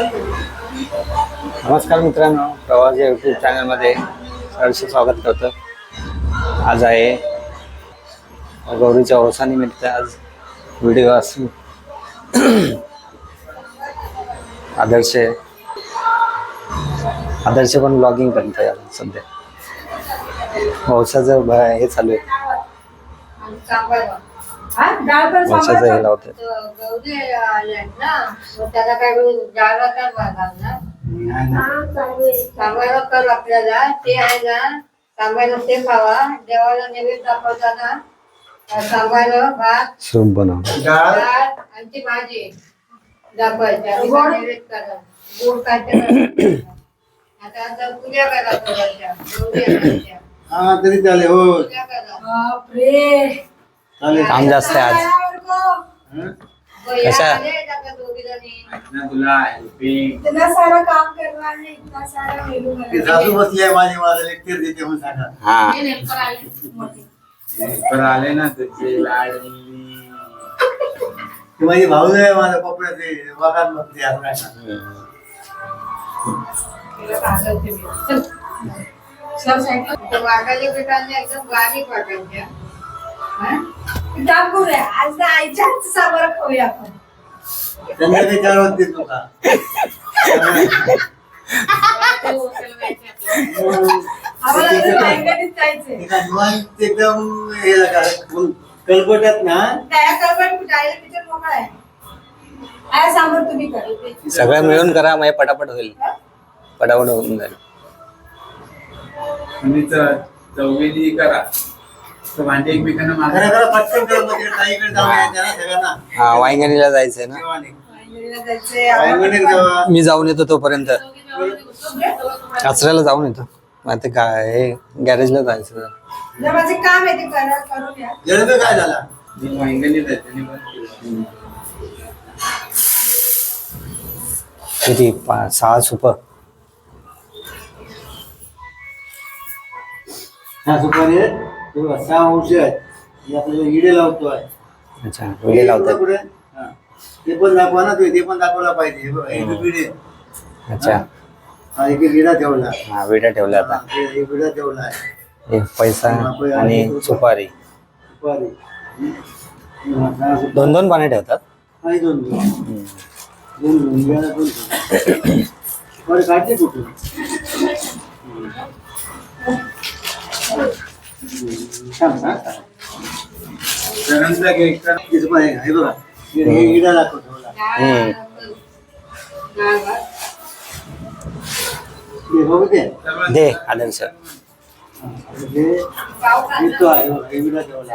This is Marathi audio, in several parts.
नमस्कार मित्रांनो प्रवास या युट्यूब चॅनलमध्ये सहर्ष स्वागत करतो. आज आहे गौरीच्या ओसानिमित्त आज व्हिडिओ असून आदर्श आदर्श पण ब्लॉगिंग करत आहे सध्या. पावसाचं हे चालू आहे. पावसाचं हे लावत त्याला काय जागा काय सांगायला कर आपल्याला ते आहे ना सांगायला ते खावा. देवाला नैवेद्य दाखवताना सांगायला भात सूप डाळ? आणि ती भाजी. दाखवायची आणि मग नैवेद्य करा. गोड काय ते. आता आता पूजा करा थोड्याशा गौरी आणायच्या. हा तरी चालेल हो. पूजा करा. चालेल काम जास्त आहे आज? मग कशा? आले आता. ना है ती माझी मला लेक्चर देते म्हणून सांगा नेमकं आले मोठी. पण आले ना तुझे लाडली ती माझी भाऊ आहे माझा पपड्याचे बघात बघते आज काय सांगू. तिला सांगायचं मी. चल. सब साइकिल तर वाटायच्या पिठाने एकदम वाटायच्या हं? आज आईच्या हातचं सांबार खाऊया आपण. आम्हाला जायचंय? एकदम हे लगा कलबटात ना? पिक्चर मोकळा आहे. सांबार तुम्ही कर. सगळं मिळून करा म्हणजे पटापट होईल. पटापट होऊन जाईल. आणि च- चौघीली करा. भांडी एकमेकांना मागा पटकन मग जाऊन यायचं ना सगळ्यांना. हा वांगणीला जायचंय ना? जायचंय. जेवा. मी जाऊन येतो तोपर्यंत. कचऱ्याला जाऊन येतो. आता काय हे गॅरेजला जायचं. जरा. जर माझे काम आहे ते करा करून या. जळबे काय झाला? मी वांगणी त्याच्याने बंद केलं. किती पा- सहा सुप? हा सुपारी आहे सहा अंश आहेत आपल्याला इडे लावतोय. अच्छा लावतात हा. ते पण दाखवा ना तुम्ही ते पण दाखवला पाहिजे. हे बघा, एक विडे अच्छा. हा एक ठेवला. हा आता. हा, एक ठेवला आहे. एक पैसा आणि सुपारी. सुपारी. हा. दोन दोन पाने ठेवतात? आणि दोन दोन. हम्म. दोन दोन विड्याला दोन. ठेवला. सुपारी काढते कुठून? हम्म, छान, हा, हम्म. दे आदर्श हा, हे पाव खाल्ला. इथं आहे बघा, हे ठेवला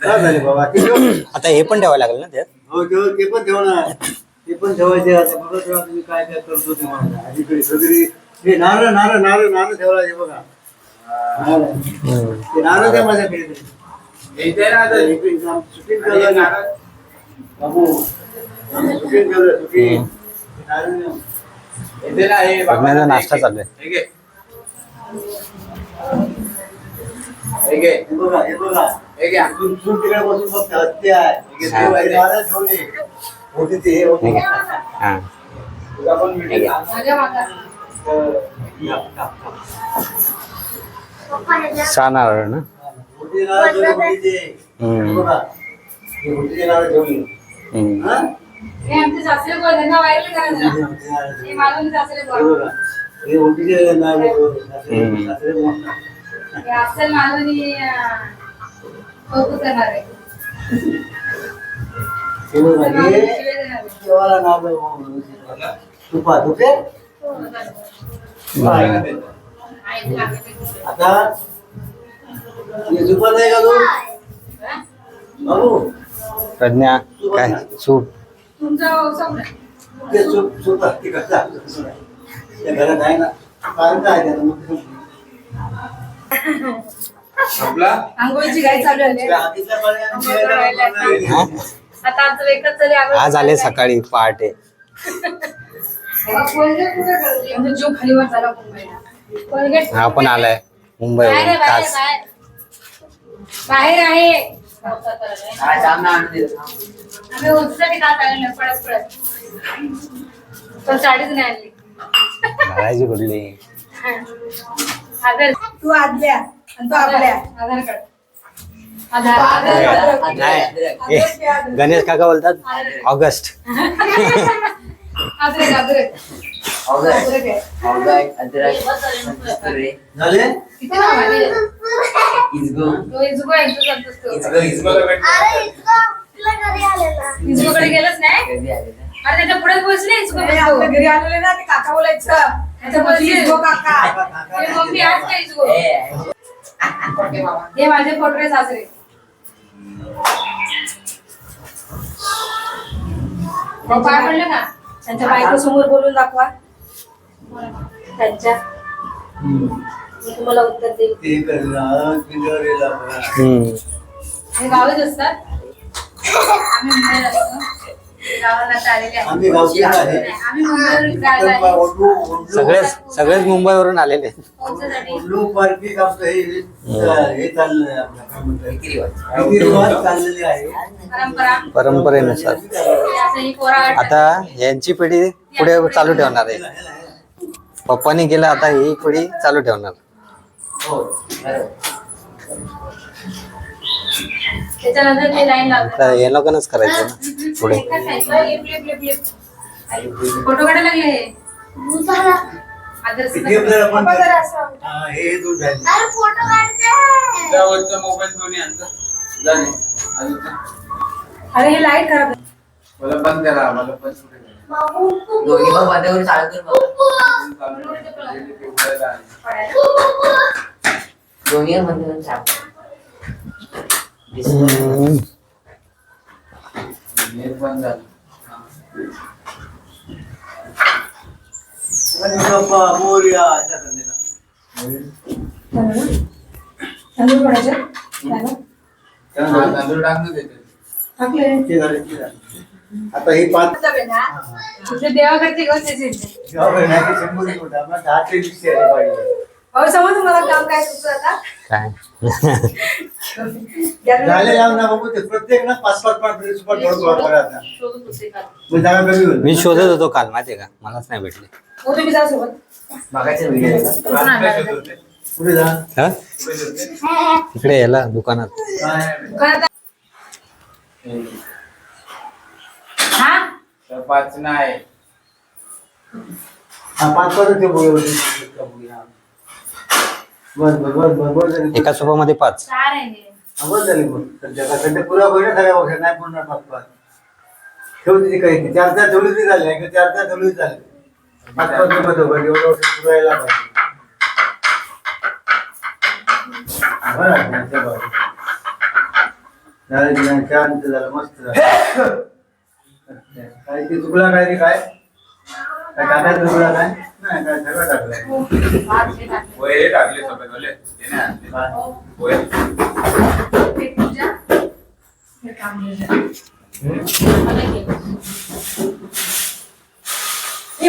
काय झाले बाबा ते ठेव. आता हे पण ठेवायला लागेल ना त्यात हो ठेव ते पण ठेवणार ते पण ठेवायचे आता बघा तेव्हा तुम्ही काय काय करतो ते मला अलीकडे सगळी हे नारळ नारळ नारळ नारळ ठेवला हे बघा नारळ. ते नारळ द्या माझ्याकडे इथे ना आता. इकडे ठेवला हे ना. नारळ. बाबू सुट्टीत ठेवलं सुट्टीत. नारळ द्या. हे. लग्नाचा नाश्ता चालू आहे. हे घे. हे बघा हे बघा हे घ्या. तू तू तिकडे बसून फक्त हत्ती आहे हे होती ते होती तुला पण मिळेल. माझ्या. सहा नारळ ना होती नारळ ठेवली होतीचे. हम्म. हे बघा हे होतीचे नारळ ठेवली हम्म. हा? हे आमचे सासरे बोल त्यांना वाईट करायचं हे नारळ हे ठेवली. मालूम सासरे हे बोल बघा हे होतीचे नारळ ठेवले. हम्म. सासरे मोठा. हे असेल मालूनी कौतुक करणार आहे. हे हे. देवाला तुपा तुपे हम्म. आई आता हे झोपत आहे का तू बाबू. प्रज्ञा काय? सूप तुमचं ते झोप झोपा ते कसं घरात आहे ना. कारण काय आपला आंघोळीची घाई चालू. हा? आता आमचं आज आले सकाळी पहाटे. म्हणजे जो खालीवर झाला मुंबईला. कोलगेट हा पण आलाय. मुंबईवरून. बाहेर आहे, बाहेर खास आहे, बाहेर. बाहेर आहे. आम्ही होतीसाठी का चाललो पडत पडत पण साडीच नाही आणली. कुठली? तू आदल्या आणि तो आपल्या. आधार कार्ड. आधार आधार नाही गणेश काका बोलतात ऑगस्ट. किती नाव आहे? तो इजुगो आहे, तो संतोष. तो. इजुगोकडे गेलंच नाही? अरे त्याच्या पुढे पोहोचले इजुगो आपल्या घरी आलेले ना ते काका बोलायचं. हे हे माझे पोटरे सासरे. पाय पडले का? त्यांच्या बायको समोर बोलून दाखवा. त्यांच्या. मी तुम्हाला उत्तर देईल हे गावच असतात. आम्ही मुंबईला असतो. आम्ही गावचे आहे सगळेच सगळेच मुंबईवरून आलेले पोहोचण्यासाठी ओढू पार्किंग आपलं हे हे चाललंय आपलं काय म्हणतात? रीतिरिवाज चाललेले आहे. परंपरा. परंपरेनुसार. हे ही आता यांची पिढी पुढे चालू ठेवणार आहे. पप्पानी केलं आता ही पिढी चालू ठेवणार. त्याच्यानंतर ते लाईन लावतात हे लोकांनाच करायचं. ना पुढे. फोटो काढायला लागले हे. आदर्श पण हा, हे दूध आहे त्यावरचा मोबाईल दोन्ही आणला झाले अजून काय? अरे हे लाइट खराब आहे. मला बंद करा मला पण करा. दोन्ही पण बंद करून चालत चालू आहे. दोन्ही बंद करून चालत हम्म. नेट बंद झालं हा. आणि बाप्पा, मोरया, अशा करण्याला. तांदूळ पडायचे त्याला तांदूळ टाकून देते टाकले ते झाले, ते झाले. आता हे पाच देवाकडचे गोष्ट शंभर दहा ते आले पाहिजे अहो समज तुम्हाला काम काय सुचलं आता? काय? झाले लाव ना बाबू ते प्रत्येक ना पाच पाच पाच ड्रेस पण थोडं थोडं करा आता. शोधत होते काल. मग जागा कमी होईल. मी शोधत होतो काल माहितीये का? मलाच नाही भेटले. हो तुम्ही जा सोबत. होते? हा? कुठे? इकडे याला दुकानात. काय? हा? तर पाच नाही. हा, पाच पाच ते बोलवले. बस बस बस बस बस झाली. एका सोफामध्ये पाच चार आहे हे. बस झाली. सध्या का सध्या पुरा वर्षात नाही पूर्ण पाच पाच ठेवू तिथे काही. चार चार ठेवली झाले का चार चार ठेवली तरी झाले पाच पाच रुपये एवढं वर्ष पुरायला पाहिजे बरं, त्यांच्या बाजूला. झालं की नाही, शांत झालं मस्त झालं काय ते चुकला काय रे काय काय टाकायचं चुकला काय नाही काय सगळं हे टाकलं. हे टाकले सगळे झाले ते नाही आणले. हे. हे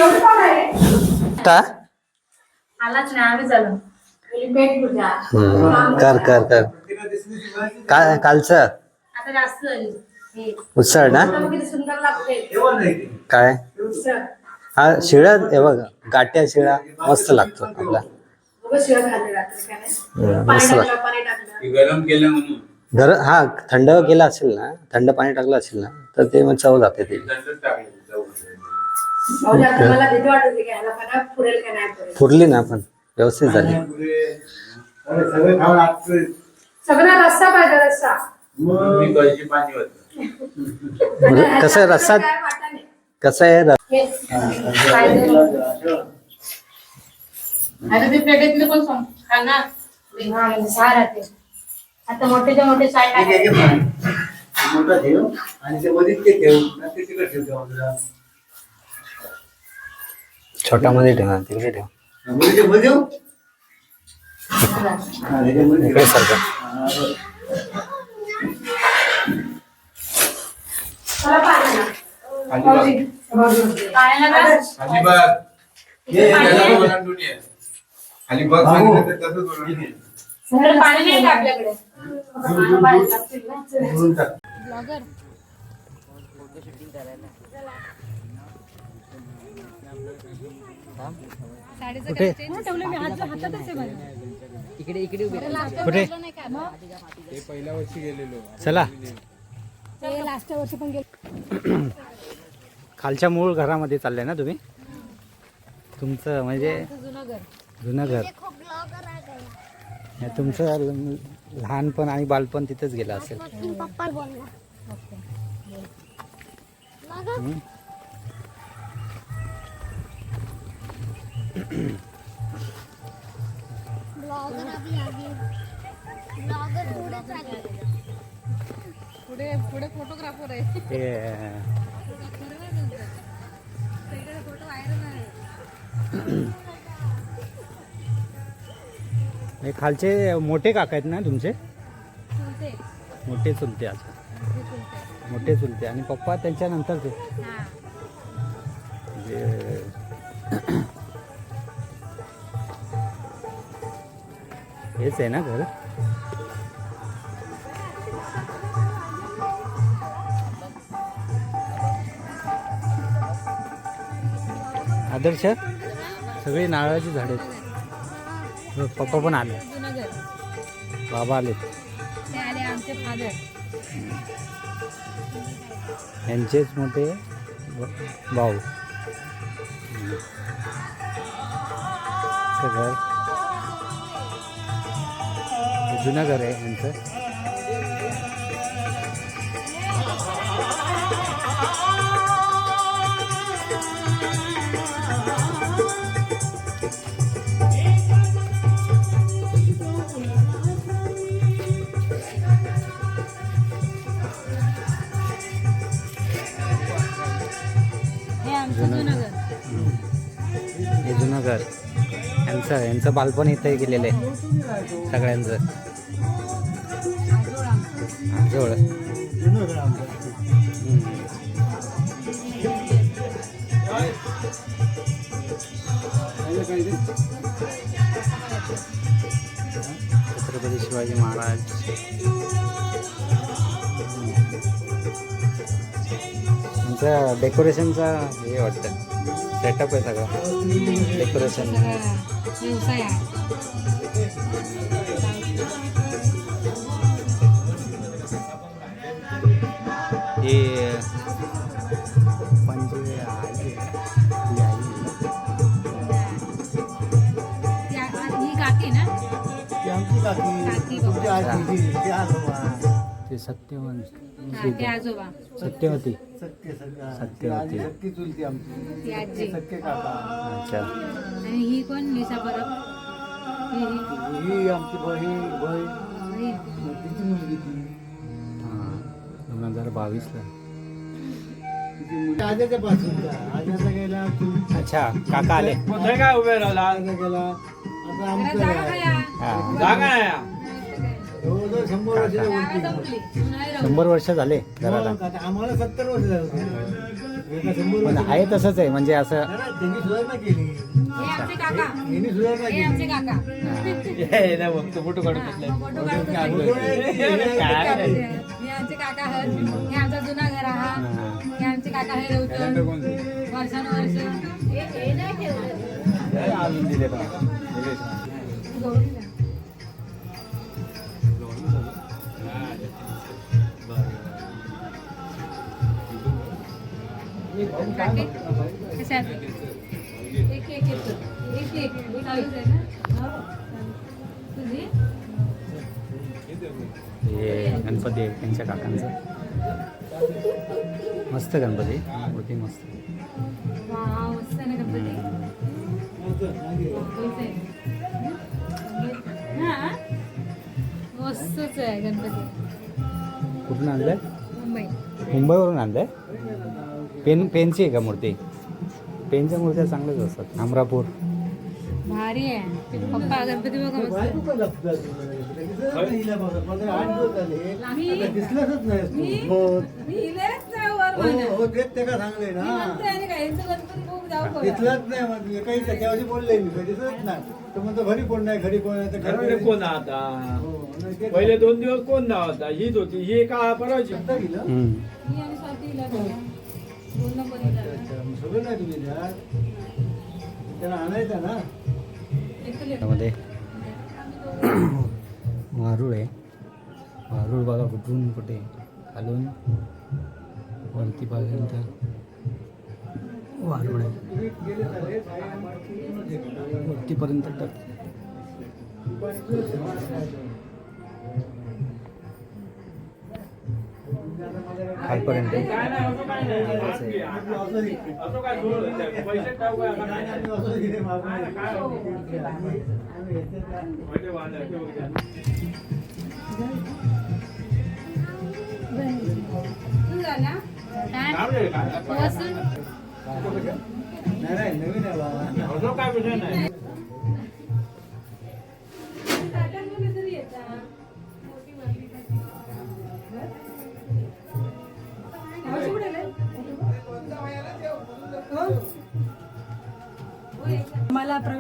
आलाच नाही आम्ही झालो हम्म. कर कर कर कालचं आता जास्त झाली हे. उत्सळ ना आता बघ किती सुंदर लागते ठेवा नाही ते. काय उसळ. हा शिळा हे बघ गाट्या शिळा मस्त लागतो आपला. उगाच शिळं खाल्लं रात्री काय नाही. हम्म, पाणी मस्त लागतो. पाणी टाकलं. ते गरम केलं म्हणून. घर हा थंड केला असेल ना थंड पाणी टाकलं असेल ना तर ते मग चव जाते ते. फुरली ना पण व्यवस्थित झाली. म्हणजे कसं रस्सा? कसं आहे आता ते पण खा ना हा म्हणजे सहा राहते आता मोठेच्या मोठे साय एक एक टाकायचे. एक मोठा ठेव आणि ते ठेव ना ते तिकडे ठेव छोटा मध्ये ठेवा तिकडे ठेवमध्ये ठेवमध्ये ठेव. हा, ह्याच्यामध्ये ठेव. इकडे सारखं हा, बरं. चला पाहा ना. हे, पाणी? ओलांडून ये. सांगितलं तर तसंच ओलांडून ये. तर पाणी नाही का आपल्याकडे? पानं बाहेर लागतील ना. भरून टाक. कुठे? इकडे इकडे उभे राहा. कुठे? ते पहिल्या वर्षी गेलेलो. चला. खालच्या मूळ घरामध्ये चाललंय ना तुम्ही? तुमचं म्हणजे जुनं घर हे तुमचं लहानपण आणि बालपण तिथंच गेलं असेल. चालले पुढे फोटोग्राफर आहे. हे खालचे मोठे काका आहेत ना तुमचे? मोठे चुलते अच्छा मोठे चुलते आणि पप्पा त्यांच्या नंतरचे म्हणजे हेच आहे ना घर? आदर्श? सगळी नारळाची झाडे आहेत. पप्पा पण आले. बाबा आले. यांचेच मोठे भाऊ. हे जुनं घर आहे यांचं. जुनं घर हे जुनं घर यांचं यांचं बालपण इथे गेलेलं आहे. सगळ्यांचं. आमचं. छत्रपती शिवाजी महाराज. यांचं डेकोरेशनचा हे वाटतं. सेटअप आहे सगळं. डेकोरेशन व्यवसाय हे. म्हणजे काकी ना? काकी आजी. ते सत्यवंत हा, ते आजोबा सत्यवती सत्य सत्यवती. सत्य चुलती आमची. ती आजी. सत्य काका अच्छा. आणि ही कोण? लिसा परब. ही ही. ही आमची बहीण बहीण. ही. तिची मुलगी ती. हां. दोन हजार बावीसला. तिची मुलगी. आज्याच्या पासून आज्याचा गेला तू अच्छा काका आले. काय उभे राहिला गेला. आता आमचं जागा आहे. खाया. हां. जवळजवळ शंभर वर्ष वरती. शंभर झाले घराला. मग आता आम्हाला सत्तर वर्ष झाले. होते. एका शंभर पण वर्ष आहे तसंच आहे म्हणजे असं त्यांनी सुधारणा केली. हे आमचे काका. यांनी सुधारणा हे केली. आमचे काका. फोटो काढत हा, मग फोटो काढतो काय? हे आमचे काका आहेत. हे आमचा जुना घर हा. हे आमचे काका हे रवतण वर्षानुवर्ष. हे हे नाही ठेवलं आणून कसे? एक एक. एक एक चालूच आहे ना तुझी हे गणपती आहे त्यांच्या काकांचं मस्त गणपती मूर्ती मस्त वा मस्त आहे ना गणपती हा मस्तच आहे गणपती कुठून आणलंय मुंबई मुंबईवरून आणलंय पेन पेनची आहे का मूर्ती? पेनच्या मूर्त्या चांगल्याच असतात. अमरापूर भारी आहे. पप्पा गणपती दिसलंच नाही हो. हो. हो काही बोलले मी कधी दिसलंच नाही. तर म्हणतो घरी कोण नाही? घरी कोण नाही तर घरी कोण आता? हो, पहिले दोन दिवस कोण नाव होता हीच होती. ही का परवाची? सगळं नाही तुम्ही द्या त्याला आणायचं ना? एक. तर लेट. त्यामध्ये वारूळ आहे. वारूळ बघा कुठून कुठे खालून. वरती पर्यंत वारूळ आहे. वरतीपर्यंत तर. बसून. नाही नाही नवीन आहे बाबा असं काय विषय नाही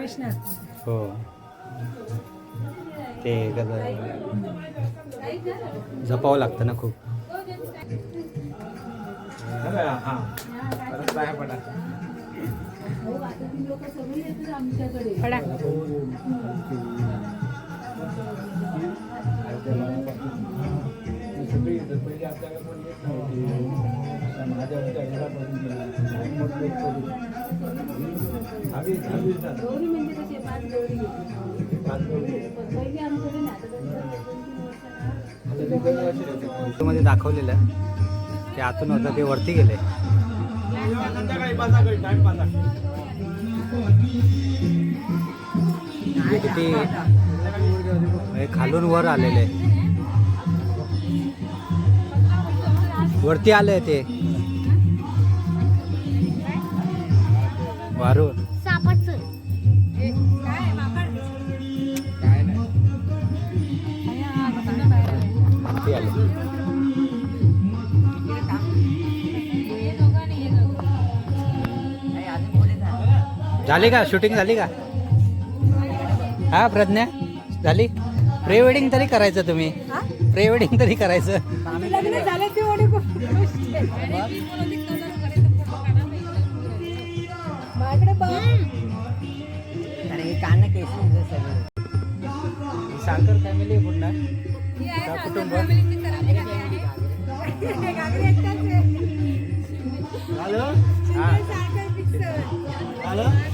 असतो. हो. ते कसं. जपावं लागतं ना खूप. हो, हा पडा. माझ्या होत्या आता दोन मध्ये दाखवलेलं आहे. ते आतून होतं ते वरती गेले. म्हणजे किती? म्हणजे खालून वर आलेले. वरती आले ते. वारूळ झाली का? शूटिंग झाली का? हा प्रज्ञा? झाली? प्री वेडिंग तरी करायचं तुम्ही. प्री वेडिंग तरी करायचं. लग्न झालं ते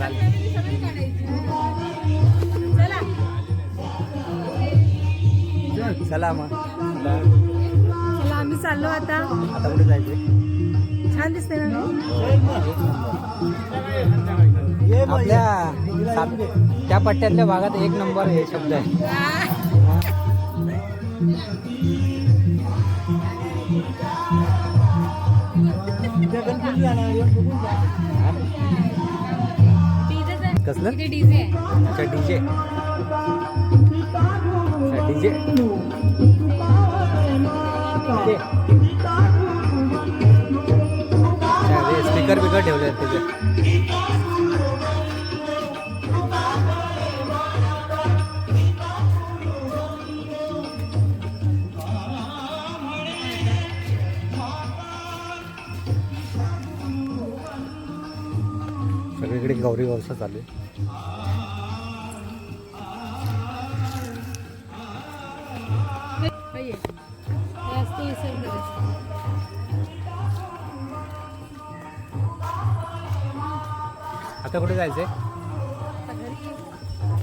काढायची. चला. चला मग. चला आम्ही चाललो आता. आता कुठे जायचे छान दिसते ना त्या पट्ट्यातल्या भागात एक नंबर हे शब्द आहे. कसलं? इथे डीजे आहे. अच्छा डीजे. अच्छा डीजे. स्पीकर बिकर ठेवले आहेत त्याचे. सगळीकडे गौरी व्यवस्था चालू आहे. हे. आता कुठे जायचंय?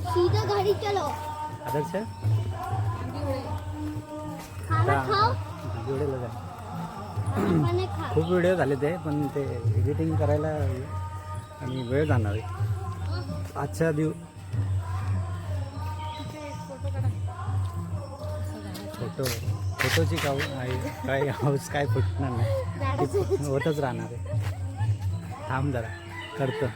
सीधा चलो. आदर्श? खाना। खाओ. खूप व्हिडिओ झाले ते पण ते एडिटिंग करायला आणि वेळ जाणार आहे. आजच्या दिव फोटो फोटोची काऊ आहे काय हाऊस काय फुटणार नाही. होतच राहणार आहे. थांब जरा करतो.